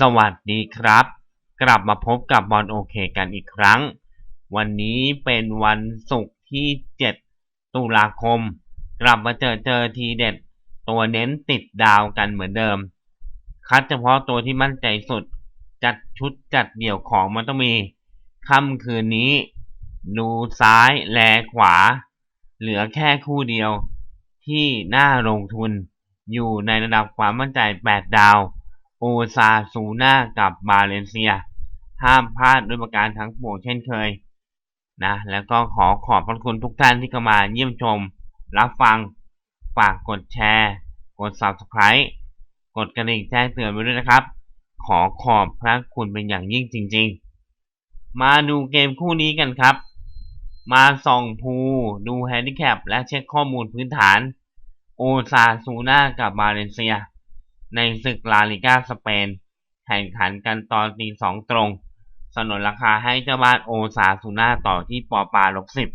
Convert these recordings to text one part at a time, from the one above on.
สวัสดีครับ กลับมาพบกับบอลโอเคกันอีกครั้ง วันนี้เป็นวันศุกร์ที่ 7 ตุลาคม กลับมาเจอเจอทีเด็ด ตัวเน้นติดดาวกันเหมือนเดิม คัดเฉพาะตัวที่มั่นใจสุด จัดชุดจัดเดี่ยวของมันต้องมีค่ำคืนนี้ ดูซ้ายแลขวา เหลือแค่คู่เดียวที่น่าลงทุน อยู่ในระดับความมั่นใจ 8 ดาว ซาซูน่ากับบาเลนเซีย ห้ามพลาดด้วยประการทั้งปวงเช่นเคยนะแล้วก็ขอขอบพระคุณทุกท่านที่เข้ามาเยี่ยมชม รับฟัง ฝากกดแชร์ กด Subscribe กดกระดิ่งแจ้งเตือนไว้ด้วยนะครับ ขอขอบพระคุณเป็นอย่างยิ่งจริง ๆ มาดูเกมคู่นี้กันครับ มาส่องพูดูแฮนดิแคปและเช็คข้อมูลพื้นฐาน โอซาซูน่ากับบาเลนเซีย ในศึกลาลิก้าสเปน แข่งขันกันตอนตีสองตรง สนนราคาให้เจ้าบ้านโอซาซูน่าต่อที่ปอปาลบสิบ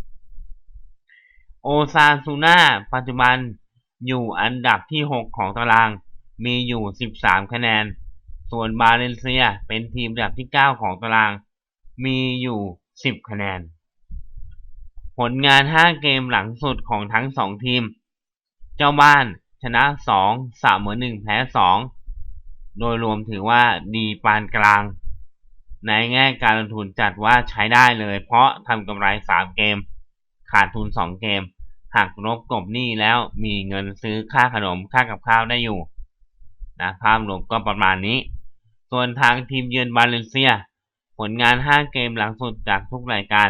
โอซาซูน่าปัจจุบันอยู่อันดับที่ 6 ของตาราง มีอยู่ 13 คะแนน ส่วนบาเลนเซียเป็นทีมอันดับที่ 9 ของตาราง มีอยู่ 10 คะแนน ผลงาน 5 เกมหลังสุดของทั้ง 2 ทีม เจ้าบ้าน ชนะ2เสมอ1แพ้2โดยรวมถือว่าดีปานกลาง ในแง่การลงทุนจัดว่าใช้ได้เลย เพราะทำกำไร3เกม ขาดทุน2เกม หากลบกบหนี้แล้วมีเงินซื้อค่าขนมค่ากับข้าวได้อยู่นะภาพรวมก็ประมาณนี้ ส่วนทางทีมเยือนบาเลนเซีย ผลงาน 5 เกมหลังสุดจากทุกรายการ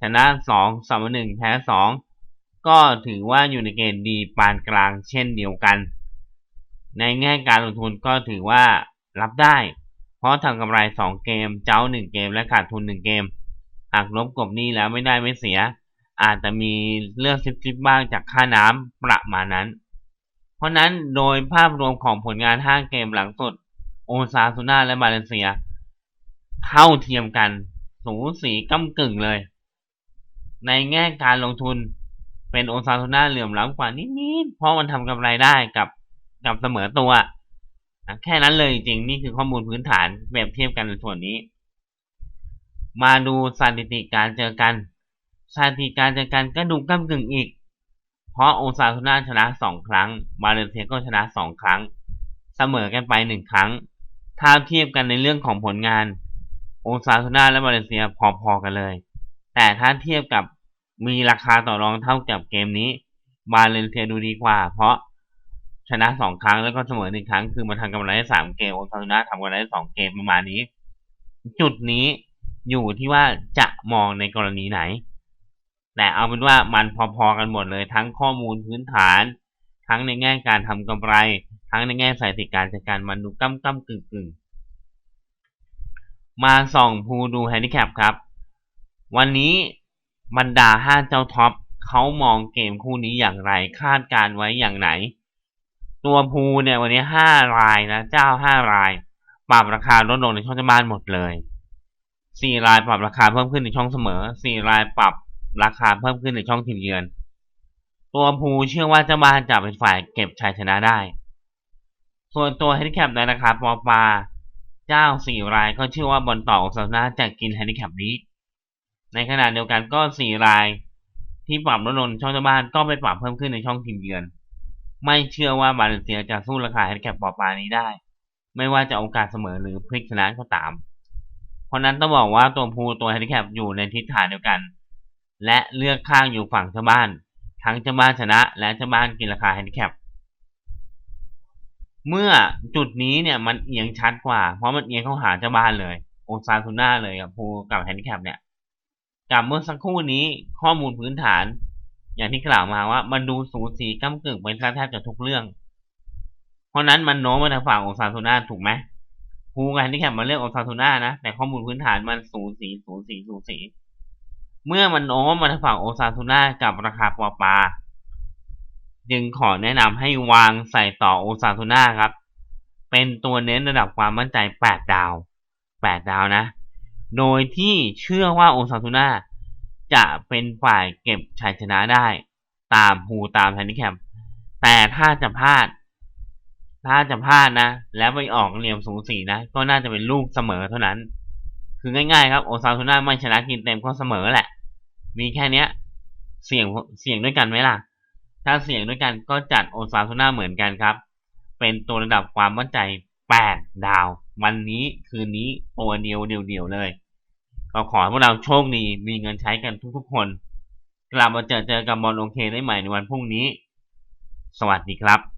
ชนะ2เสมอ1แพ้2 ก็ถือว่าอยู่ในเกณฑ์ดีปานกลางเช่นเดียวกัน ในแง่การลงทุนก็ถือว่ารับได้ เพราะทำกำไร 2 เกม เจ้า 1 เกม และขาดทุน 1 เกม หากลบกบนี้แล้วไม่ได้ไม่เสีย อาจจะมีเลือกซิบๆบ้างจากค่าน้ำประมาณนั้น เพราะนั้นโดยภาพรวมของผลงาน 5 เกมหลังสุด โอซาซูน่าและบาเลเซีย เท่าเทียมกัน สูสีก้ากึ่งเลย ในแง่การลงทุน เป็นโอซาซูน่าเหลื่อมล้ำกว่านิดๆเพราะมันทำกำไรได้กับกับเสมอตัวนะแค่นั้นเลยจริงๆนี่คือข้อมูลพื้นฐานแบบเทียบกันในส่วนนี้ มาดูสถิติการเจอกันสถิติการเจอกันก็ดูก้ากึ่งอีก เพราะโอซาซูน่าชนะสองครั้ง มาเลเซียก็ชนะสองครั้ง เสมอกันไปหนึ่งครั้ง ถ้าเทียบกันในเรื่องของผลงาน โอซาซูน่าและมาเลเซียพอๆกันเลย แต่ถ้าเทียบกับ มีราคาต่อรองเท่ากับเกมนี้ มาเลเซียดูดีกว่า เพราะชนะสองครั้งแล้วก็เสมอหนึ่งครั้ง คือมาทำกำไรได้สามเกมโอซาซูน่าทำกำไรได้สองเกมประมาณนี้ จุดนี้อยู่ที่ว่าจะมองในกรณีไหน แต่เอาเป็นว่ามันพอๆกันหมดเลย ทั้งข้อมูลพื้นฐาน ทั้งในแง่การทำกำไร ทั้งในแง่สถิติการจัดการมันดูก้ำก้ำกึ่งกึ่งมาส่องพูดูแฮนดิแคปครับ วันนี้ บรรดาห้าเจ้าท็อปเขามองเกมคู่นี้อย่างไร คาดการไว้อย่างไหน ตัวพูเนี่ยวันนี้ห้ารายนะ เจ้าห้าราย ปรับราคาลดลงในช่องเจ้าบ้านหมดเลยสี่รายปรับราคาเพิ่มขึ้นในช่องเสมอสี่รายปรับราคาเพิ่มขึ้นในช่องทีมเยือน ตัวพูเชื่อว่าเจ้าบ้านจะเป็นฝ่ายเก็บชัยชนะได้ ส่วนตัวแฮนดิแคปในราคาปอปา เจ้าสี่รายก็เชื่อว่าบอลต่อของซานาจะกินแฮนดิแคปนี้ ในขณะเดียวกันก็สี่รายที่ปรับลดลงช่องเจ้าบ้านก็ไปปรับเพิ่มขึ้นในช่องทีมเยือน ไม่เชื่อว่าบาเลนเซียจะสู้ราคาแฮนดิแคปปอปานี้ได้ ไม่ว่าจะโอกาสเสมอหรือพลิกชนะก็ตาม เพราะนั้นต้องบอกว่าตัวพูตัวแฮนดิแคปอยู่ในทิศทางเดียวกัน และเลือกข้างอยู่ฝั่งเจ้าบ้าน ทั้งเจ้าบ้านชนะ และเจ้าบ้านกินราคาแฮนดิแคปเมื่อจุดนี้เนี่ยมันเอียงชัดกว่า เพราะมันเอียงเข้าหาเจ้าบ้านเลย โอซาซูน่าเลยกับพูกับแฮนดิแคปเนี่ย กับเมื่อสักครู่นี้ข้อมูลพื้นฐาน อย่างที่กล่าวมาว่ามันดูสูสีก้ากึ่งไปแทบจะทุกเรื่อง เพราะนั้นมันโน้มมาทางฝั่งโอซาซูน่าถูกไหมพูกับแฮนดิแคปมาเลือกโอซาซูน่านะแต่ข้อมูลพื้นฐานมันสูสีสูสีสูสี เมื่อมันโน้มมาทางฝั่งโอซาซูน่ากับราคาปอปาจึงขอแนะนำให้วางใส่ต่อโอซาซูน่าครับ เป็นตัวเน้นระดับความมั่นใจ 8 ดาว 8 ดาวนะ โดยที่เชื่อว่าโอซาซูน่าจะเป็นฝ่ายเก็บชัยชนะได้ ตามภูตามแฮนดิแคปแต่ถ้าจะพลาด ถ้าจะพลาดนะ แล้วไปออกเหลี่ยมสูงสีนะ ก็น่าจะเป็นลูกเสมอเท่านั้น คือง่ายๆครับโอซาซูน่าไม่ชนะกินเต็มก็เสมอแหละ มีแค่เนี้ย เสี่ยงเสี่ยงด้วยกันไหมล่ะ ถ้าเสี่ยงด้วยกันก็จัดโอซาซูน่าเหมือนกันครับ เป็นตัวระดับความมั่นใจ 8 ดาว วันนี้คืนนี้ตัวเดียวเดียวๆเลย ก็ขอให้พวกเราโชคดีมีเงินใช้กันทุกๆ คนกลับมาเจอเจอกับบอลโอเคได้ใหม่ในวันพรุ่งนี้ สวัสดีครับ